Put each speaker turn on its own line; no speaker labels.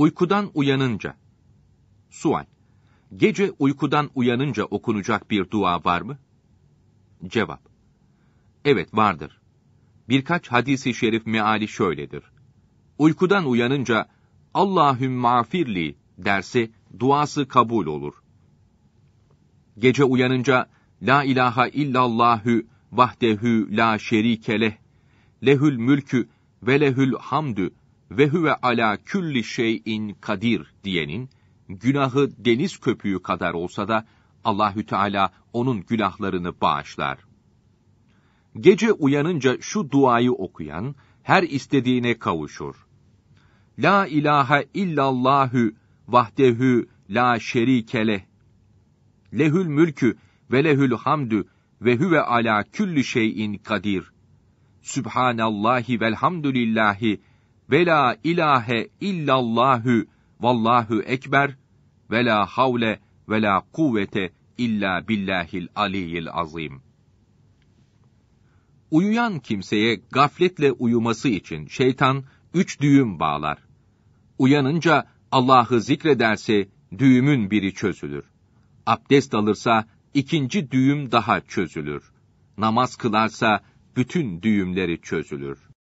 Uykudan uyanınca. Sual. Gece uykudan uyanınca okunacak bir dua var mı? Cevap. Evet vardır. Birkaç hadisi şerif meali şöyledir. Uykudan uyanınca Allahüm mağfirli derse duası kabul olur. Gece uyanınca La ilahe illallahü vahdehü la şerikeleh lehül mülkü ve lehül hamdü ve huve ala külli şeyin kadir diyenin günahı deniz köpüğü kadar olsa da Allahü Teala onun günahlarını bağışlar. Gece uyanınca şu duayı okuyan her istediğine kavuşur. La ilahe illallahü vahdehü la şerikeleh. Lehül mülkü ve lehül hamdü ve huve ala külli şeyin kadir. Sübhanallahi velhamdülillahi ve la ilahe illallahü vallahu ekber ve la havle ve la kuvvete illa billahil aliyyil azim. Uyuyan kimseye gafletle uyuması için şeytan üç düğüm bağlar. Uyanınca Allah'ı zikrederse düğümün biri çözülür. Abdest alırsa ikinci düğüm daha çözülür. Namaz kılarsa bütün düğümleri çözülür.